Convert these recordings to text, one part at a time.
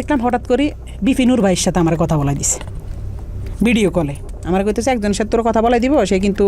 দেখলাম হঠাৎ করে বিপিনুর ভাইয়ের সাথে আমার কথা বলাই দিছে। ভিডিও কলে। আমার কইতেছে একজন সাথে তোর কথা বলাই দিব, সে কিন্তু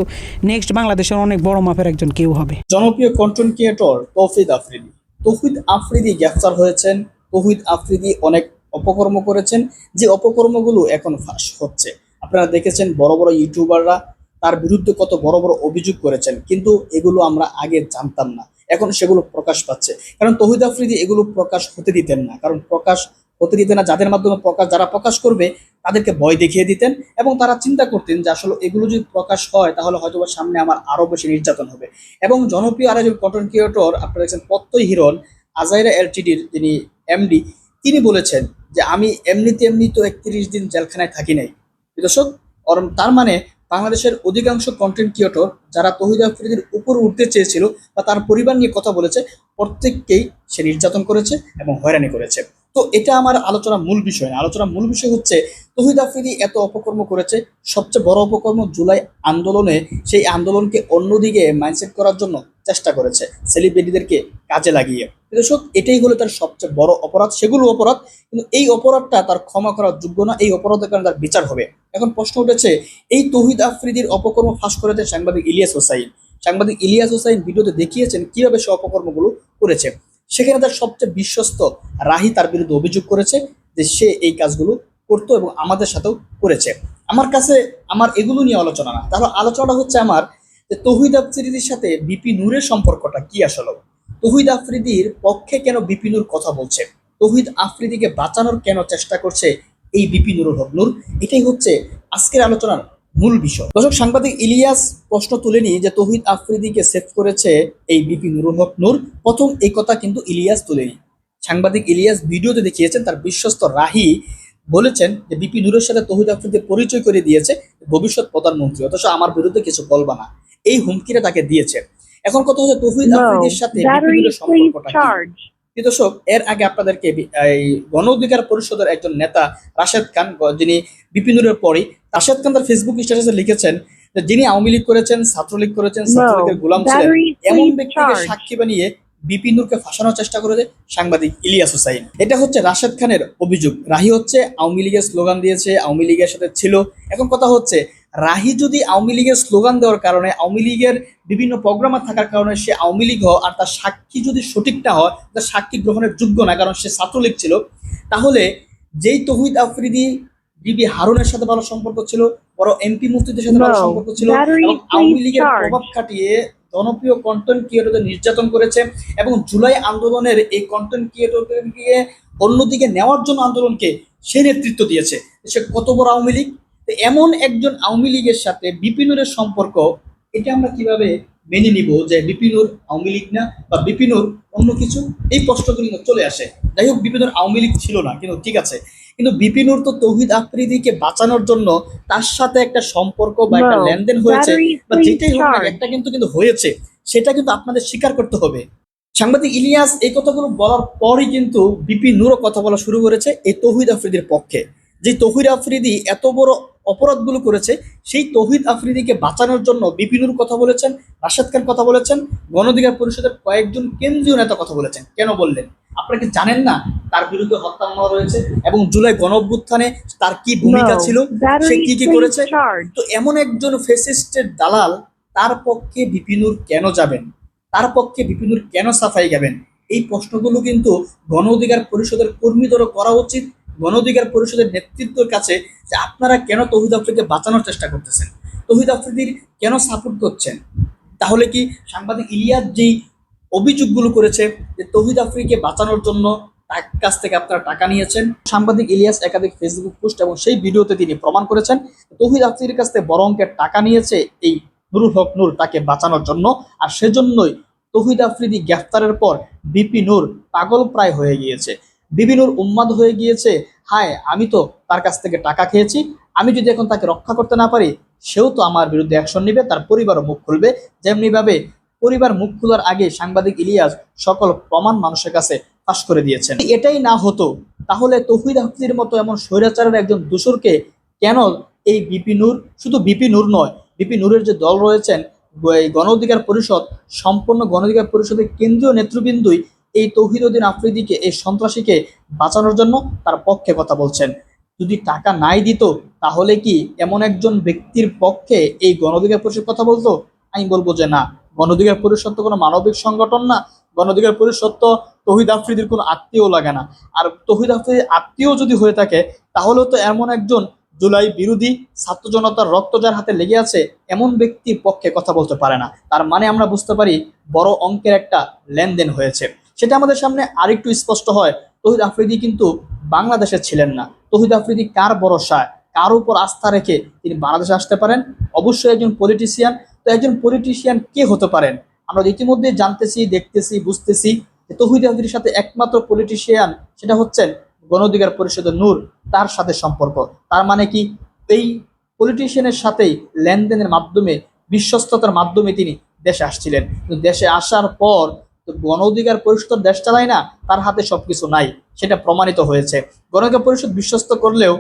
নেক্সট বাংলাদেশের অনেক বড় মাপের একজন কেউ হবে। জনপ্রিয় কন্টেন্ট ক্রিয়েটর তৌহিদ আফ্রিদি। তৌহিদ আফ্রিদি গ্রেফতার হয়েছেন। তৌহিদ আফ্রিদি অনেক অপকর্ম করেছেন, যে অপকর্মগুলো এখন ফাঁস হচ্ছে। আপনারা দেখেছেন বড় বড় ইউটিউবাররা তার বিরুদ্ধে কত বড় বড় অভিযোগ করেছেন, কিন্তু এগুলো আমরা আগে জানতাম না। এখন সেগুলো প্রকাশ পাচ্ছে। কারণ তৌহিদ আফ্রিদি এগুলো প্রকাশ হতে দিতেন না। কারণ প্রকাশ হতে দিতেন না যাদের মাধ্যমে প্রকাশ, যারা প্রকাশ করবে, তাদেরকে ভয় দেখিয়ে দিতেন এবং তারা চিন্তা করতেন যে আসলে এগুলো যদি প্রকাশ হয়, তাহলে হয়তো সামনে আমার আরও বেশি নির্যাতন হবে। এবং জনপ্রিয় আর একজন কন্টেন্ট ক্রিয়েটর আপনারা দেখছেন প্রত্যয় হিরণ, আজাইরা এলটিডির যিনি এমডি তিনি বলেছেন যে আমি এমনিতে এমনি তো একত্রিশ দিন জেলখানায় থাকি নাই। দর্শক তার মানে বাংলাদেশের অধিকাংশ কন্টেন্ট ক্রিয়েটর যারা তহিদ আফ্রিদির উপর উঠতে চেয়েছিল বা তার পরিবার নিয়ে কথা বলেছে, প্রত্যেককেই সে নির্যাতন করেছে এবং হয়রানি করেছে। তো এটা আমার আলোচনার মূল বিষয় আলোচনার মূল বিষয় হচ্ছে, তহিদ আফ্রিদি এত অপকর্ম করেছে, সবচেয়ে বড় অপকর্ম জুলাই আন্দোলনে সেই আন্দোলনকে অন্যদিকে মাইন্ডসেট করার জন্য চেষ্টা করেছে সেলিব্রিটিদেরকে কাজে লাগিয়ে। দর্শক, এটাই হলো তার সবচেয়ে বড় অপরাধ। সেগুলো অপরাধ, কিন্তু এই অপরাধটা তার ক্ষমা করার যোগ্য না, এই অপরাধের কারণে তার বিচার হবে। এখন প্রশ্ন উঠেছে, এই তহিদ আফ্রিদির অপকর্ম ফাঁস করেছে সাংবাদিক ইলিয়াস হোসাইন। সাংবাদিক ইলিয়াস হোসাইন ভিডিওতে দেখিয়েছেন কীভাবে সে অপকর্মগুলো করেছে। সেখানে তার সবচেয়ে বিশ্বস্ত রাহি তার বিরুদ্ধে অভিযোগ করেছে যে সে এই কাজগুলো করতো এবং আমাদের সাথেও করেছে। আমার কাছে আমার এগুলো নিয়ে আলোচনা না। তাহলে আলোচনাটা হচ্ছে আমার যে তহিদ আফ্রিদির সাথে বিপি নূরের সম্পর্কটা কি আসলে? তহিদ আফ্রিদির পক্ষে কেন বিপি নূর কথা বলছে? তহিদ আফ্রিদিকে বাঁচানোর কেন চেষ্টা করছে এই বিপি নুরুল হক নূর? এটাই হচ্ছে আজকের আলোচনার মূল বিষয়। দর্শক সাংবাদিক ইলিয়াস প্রশ্ন তুলেনি যে তহিদ আফ্রিদিকে সেভ করেছে এই বিপি নুরুল হক নূর প্রথম এই কথা কিন্তু ইলিয়াস তুলেনি। সাংবাদিক ইলিয়াস ভিডিওতে দেখিয়েছেন তার বিশ্বস্ত রাহি বলেছেন যে বিপি নুরের সাথে তহিদ আফ্রিদি পরিচয় করে দিয়েছে ভবিষ্যৎ প্রধানমন্ত্রী। অথচ আমার বিরুদ্ধে কিছু বলবা না। এই হুমকিটা তাকে দিয়েছে। এখন কথা হচ্ছে তহিদ আফ্রিদির সাথে বিপি নুরের সম্পর্কটা দর্শক এর আগে আপনাদেরকে এই গণ অধিকার পরিষদের একজন নেতা রাশেদ খান যিনি বিপিনুরের পরই রাশেদ খান তার ফেসবুক স্ট্যাটাসে লিখেছেন যে যিনি আওয়ামী লীগ করেছেন ছাত্রলীগ করেছেন ছাত্রলীগের গোলাম ছিলেন এমন ব্যক্তিকে সাক্ষী বানিয়ে বিপিনুরকে ফাঁসানোর চেষ্টা করেছে সাংবাদিক ইলিয়াস হুসাইন। এটা হচ্ছে রাশেদ খানের অভিযোগ। রাহি হচ্ছে আওয়ামী লীগের স্লোগান দিয়েছে আওয়ামী লীগের সাথে ছিল। এখন কথা হচ্ছে রাহি যদি আওয়ামী লীগের স্লোগান দেওয়ার কারণে আওয়ামী লীগের বিভিন্ন প্রোগ্রামে থাকার কারণে সে আওয়ামী লীগ হয় আর তার সাক্ষী যদি সঠিক না হয় তার সাক্ষী গ্রহণের যোগ্য না কারণ সে ছাত্রলীগ ছিল তাহলে যেই তহিদ আফ্রিদি বিবি হারুনের সাথে ভালো সম্পর্ক ছিল বড় এমপি মুফতিদের সাথে ভালো সম্পর্ক ছিল এবং আওয়ামী লীগের প্রভাব খাটিয়ে জনপ্রিয় কন্টেন্ট ক্রিয়েটরদের নির্যাতন করেছে এবং জুলাই আন্দোলনের এই কন্টেন্ট ক্রিয়েটরদেরকে অন্যদিকে নেওয়ার জন্য আন্দোলনকে সে নেতৃত্ব দিয়েছে। সে কত বড় আওয়ামী লীগ? এমন একজন আওয়ামী লীগের সাথে বিপিনুরের সম্পর্ক এটা আমরা কীভাবে মেনে নিব যে বিপিনুর আওয়ামী লীগ না বা বিপিনুর অন্য কিছু? এই প্রশ্নগুলো চলে আসে। যাই হোক বিপিনুর আওয়ামী লীগ ছিল না কিন্তু ঠিক আছে। কিন্তু বিপিনুর তো তৌহিদ আফ্রিদিকে বাঁচানোর জন্য তার সাথে একটা সম্পর্ক বা একটা লেনদেন হয়েছে। বা যেটাই হোক একটা কিন্তু কিন্তু হয়েছে। সেটা কিন্তু আপনাদের স্বীকার করতে হবে। সাংবাদিক ইলিয়াস এই কথাগুলো বলার পরই কিন্তু বিপিনুরও কথা বলা শুরু করেছে এই তৌহিদ আফ্রিদির পক্ষে। যে তহির আফ্রিদি এত বড় অপরাধগুলো করেছে সেই তৌহিদ আফ্রিদিকে বাঁচানোর জন্য বিপিনুর কথা বলেছেন রাশেদ খান কথা বলেছেন গণঅধিকার পরিষদের কয়েকজন কেন্দ্রীয় নেতা কথা বলেছেন। কেন বললেন? আপনারা কি জানেন না তার বিরুদ্ধে হত্যা মামলা রয়েছে এবং জুলাই গণ তার কি ভূমিকা ছিল? সে কি কি করেছে? তো এমন একজন ফেসিস্টের দালাল তার পক্ষে বিপিনুর কেন যাবেন? তার পক্ষে বিপিনুর কেন সাফাই গাবেন এই প্রশ্নগুলো কিন্তু গণ অধিকার পরিষদের কর্মীদেরও করা উচিত গণ অধিকার পরিষদের নেতৃত্বের কাছে যে আপনারা কেন তহিদ আফ্রিকে বাঁচানোর চেষ্টা করতেছেন? তহিদ আফ্রিদির কেন সাপোর্ট করছেন? তাহলে কি সাংবাদিক ইলিয়াস যেই অভিযোগগুলো করেছে যে তহিদ আফ্রিকে বাঁচানোর জন্য তার কাছ থেকে আপনারা টাকা নিয়েছেন, সাংবাদিক ইলিয়াস একাধিক ফেসবুক পোস্ট এবং সেই ভিডিওতে তিনি প্রমাণ করেছেন, তহিদ আফ্রিদির কাছ থেকে বড় অঙ্কের টাকা নিয়েছে এই নুরুল হক নূর তাকে বাঁচানোর জন্য। আর সেজন্যই তহিদ আফ্রিদি গ্রেফতারের পর বিপি নূর পাগল প্রায় হয়ে গিয়েছে। বিপি নূর উন্মাদ হয়ে গিয়েছে। হায়, আমি তো তার কাছ থেকে টাকা খেয়েছি, আমি যদি এখন তাকে রক্ষা করতে না পারি, সেও তো আমার বিরুদ্ধে অ্যাকশন নেবে, তার পরিবারও মুখ খুলবে। যেমনিভাবে পরিবার মুখ খোলার আগে সাংবাদিক ইলিয়াস সকল প্রমাণ মানুষের কাছে ফাঁস করে দিয়েছেন। এটাই না হতো, তাহলে তৌহিদ আফ্রিদির মতো এমন স্বৈরাচারের একজন দূষরকে কেন এই বিপি নূর, শুধু বিপি নূর নয়, বিপি নূরের যে দল রয়েছেন গণ অধিকার পরিষদ, সম্পূর্ণ গণ অধিকার পরিষদের কেন্দ্রীয় নেতৃবৃন্দই এই তৌহিদুদ্দিন আফ্রিদিকে, এই সন্ত্রাসীকে বাঁচানোর জন্য তার পক্ষে কথা বলছেন। যদি টাকা নাই দিত, তাহলে কি এমন একজন ব্যক্তির পক্ষে এই গণঅধিকার পরিষদ কথা বলতো? আমি বলব যে না। গণঅধিকার পরিষদ তো কোনো মানবিক সংগঠন না। গণঅধিকার পরিষদ তো তহিদ আফ্রিদির কোনো আত্মীয় লাগে না। আর তহিদ আফ্রিদির আত্মীয় যদি হয়ে থাকে, তাহলেও তো এমন একজন জুলাই বিরোধী ছাত্র জনতার রক্ত যার হাতে লেগে আছে, এমন ব্যক্তির পক্ষে কথা বলতে পারে না। তার মানে আমরা বুঝতে পারি বড় অঙ্কের একটা লেনদেন হয়েছে। সেটা আমাদের সামনে আরেকটু স্পষ্ট হয়। তহিদ আফ্রিদি কিন্তু বাংলাদেশে ছিলেন না। তহিদ আফ্রিদি কার ভরসায়, কার উপর আস্থা রেখে তিনি বাংলাদেশে আসতে পারেন? অবশ্যই একজন পলিটিশিয়ান তো একজন পলিটিশিয়ান কে হতে পারেন? আমরা ইতিমধ্যে জানতেছি, দেখতেছি, বুঝতেছি তহিদ আফ্রিদির সাথে একমাত্র পলিটিশিয়ান সেটা হচ্ছেন গণ অধিকার পরিষদের নূর, তার সাথে সম্পর্ক। তার মানে কি? এই পলিটিশিয়ানের সাথেই লেনদেনের মাধ্যমে, বিশ্বস্ততার মাধ্যমে তিনি দেশে আসছিলেন। কিন্তু দেশে আসার পর গণ অধিকার পরিষদ দেশ চালায় না, তার হাতে সবকিছু নাই। সেটা প্রমাণিত হয়েছে। গণ অধিকার পরিষদ বিশ্বস্ত করলেও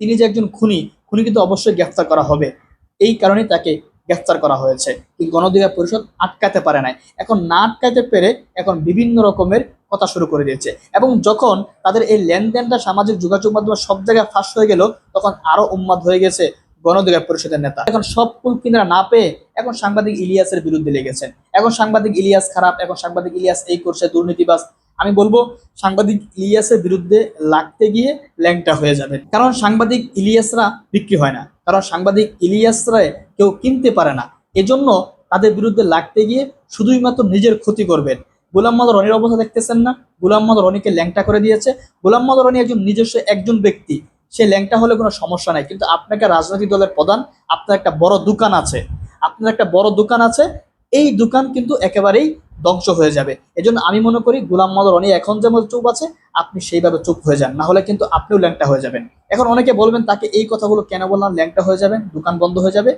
তিনি যে একজন খুনি খুনি কিন্তু অবশ্যই গ্রেফতার করা হবে। এই কারণে তাকে গ্রেফতার করা হয়েছে। কিন্তু গণ অধিকার পরিষদ আটকাতে পারে নাই। এখন না আটকাতে পেরে এখন বিভিন্ন রকমের কথা শুরু করে দিয়েছে। এবং যখন তাদের এই লেনদেনটা সামাজিক যোগাযোগ মাধ্যমে সব জায়গায় ফাঁস হয়ে গেল, তখন আরও উন্মাদ হয়ে গেছে। গণ অধিকার পরিষদের নেতা। এখন সব কুল কিনারা না পেয়ে এখন সাংবাদিক ইলিয়াসের বিরুদ্ধে লেগেছেন। এখন সাংবাদিক ইলিয়াস খারাপ, এখন সাংবাদিক ইলিয়াস এই করছে দুর্নীতিবাজ। আমি বলব, সাংবাদিক ইলিয়াসের বিরুদ্ধে লাগতে গিয়ে ল্যাংটা হয়ে যাবে। কারণ সাংবাদিক ইলিয়াসরা বিক্রি হয় না। কারণ সাংবাদিক ইলিয়াসরা কেউ কিনতে পারে না। এজন্য তাদের বিরুদ্ধে লাগতে গিয়ে শুধুই মাত্র নিজের ক্ষতি করবেন। গোলাম মোহাম্মদ রনির অবস্থা দেখতেছেন না? গোলাম মোহাম্মদ রনিকে ল্যাংটা করে দিয়েছে। গোলাম মোহাম্মদ রনি একজন নিজস্ব একজন ব্যক্তি। সে ল্যাংটা হলে কোনো সমস্যা নাই। কিন্তু আপনাকে রাজনৈতিক দলের প্রধান, আপনার একটা বড় দোকান আছে। আপনার একটা বড় দোকান আছে, এই দোকান কিন্তু একেবারেই ধ্বংস হয়ে যাবে। এজন্য আমি মনে করি গুলাম মোহাম্মদ রনি এখন যেমন চুপ আছে, আপনি সেইভাবে চুপ হয়ে যান। না হলে কিন্তু আপনিও ল্যাংটা হয়ে যাবেন। এখন অনেকে বলবেন, তাকে এই কথাগুলো কেন বললাম? ল্যাংটা হয়ে যাবেন, দোকান বন্ধ হয়ে যাবে।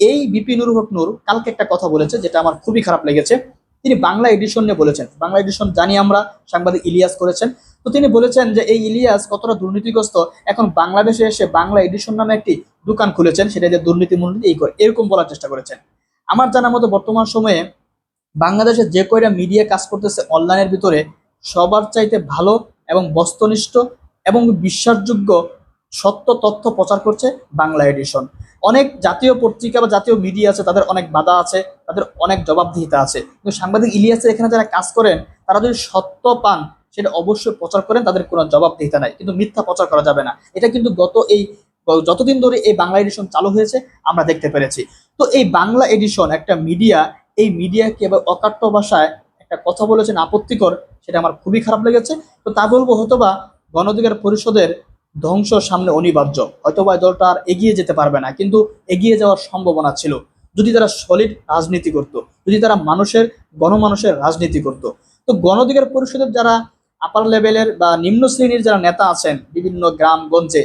এই বিপি নুর হক কালকে একটা কথা বলেছে, যেটা আমার খুবই খারাপ লেগেছে। তিনি বাংলা এডিশন নিয়ে বলেছেন। বাংলা এডিশন জানি আমরা, সাংবাদিক ইলিয়াস করেছেন। তো তিনি বলেছেন যে এই ইলিয়াস কতটা দুর্নীতিগ্রস্ত, এখন বাংলাদেশে এসে বাংলা এডিশন নামে একটি দোকান খুলেছেন, সেটা যে দুর্নীতি মূলনীতি, এই করে এরকম বলার চেষ্টা করেছেন। আমার জানা মতো বর্তমান সময়ে বাংলাদেশে যে কয়টা মিডিয়া কাজ করতেছে অনলাইনের ভিতরে, সবার চাইতে ভালো এবং বস্তুনিষ্ঠ এবং বিশ্বাসযোগ্য সত্য তথ্য প্রচার করছে বাংলা এডিশন। অনেক জাতীয় পত্রিকা বা জাতীয় মিডিয়া আছে, তাদের অনেক বাধা আছে, তাদের অনেক জবাবদিহিতা আছে। কিন্তু সাংবাদিক ইলিয়াসের এখানে যারা কাজ করেন, তারা যদি সত্য পান সেটা অবশ্যই প্রচার করেন, তাদের কোনো জবাবদিহিতা নাই। কিন্তু মিথ্যা প্রচার করা যাবে না। এটা কিন্তু গত এই, যতদিন ধরে এই বাংলা এডিশন চালু হয়েছে, আমরা দেখতে পেরেছি। তো এই বাংলা এডিশন একটা মিডিয়া এই মিডিয়াকে এবার অকাট্য ভাষায় একটা কথা বলেছেন আপত্তিকর, সেটা আমার খুবই খারাপ লেগেছে। তো তা বলব হয়তোবা গণ অধিকার পরিষদের ধ্বংস সামনে অনিবার্য। হয়তোবা দলটা আর এগিয়ে যেতে পারবে না, কিন্তু এগিয়ে যাওয়ার সম্ভাবনা ছিল। যদি তারা সলিড রাজনীতি করত, যদি তারা মানুষের, গণমানুষের রাজনীতি করত। তো গণ অধিকার পরিষদের যারা আপার লেভেলের বা নিম্ন শ্রেণির যারা নেতা আছেন বিভিন্ন গ্রামগঞ্জে,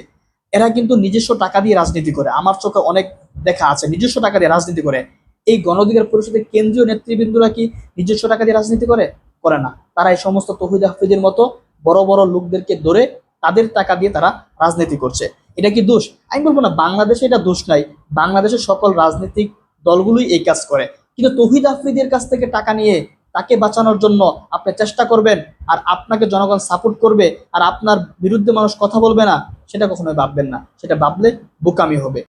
এরা কিন্তু নিজস্ব টাকা দিয়ে রাজনীতি করে। আমার চোখে অনেক দেখা আছে, নিজস্ব টাকা দিয়ে রাজনীতি করে। এই গণ অধিকার পরিষদের কেন্দ্রীয় নেতৃবৃন্দরা কি নিজস্ব টাকা দিয়ে রাজনীতি করে? করে না। তারা এই সমস্ত তহিদ হাফিজের মতো বড় বড় লোকদেরকে ধরে তাদের টাকা দিয়ে তারা রাজনীতি করছে। এটা কি দোষ? আমি বলব না, বাংলাদেশে এটা দোষ নাই। বাংলাদেশের সকল রাজনৈতিক দলগুলোই এই কাজ করে। কিন্তু তহিদ আফ্রিদের কাছ থেকে টাকা নিয়ে তাকে বাঁচানোর জন্য আপনি চেষ্টা করবেন আর আপনাকে জনগণ সাপোর্ট করবে আর আপনার বিরুদ্ধে মানুষ কথা বলবে না, সেটা কখনোই ভাববেন না। সেটা ভাবলে বোকামি হবে।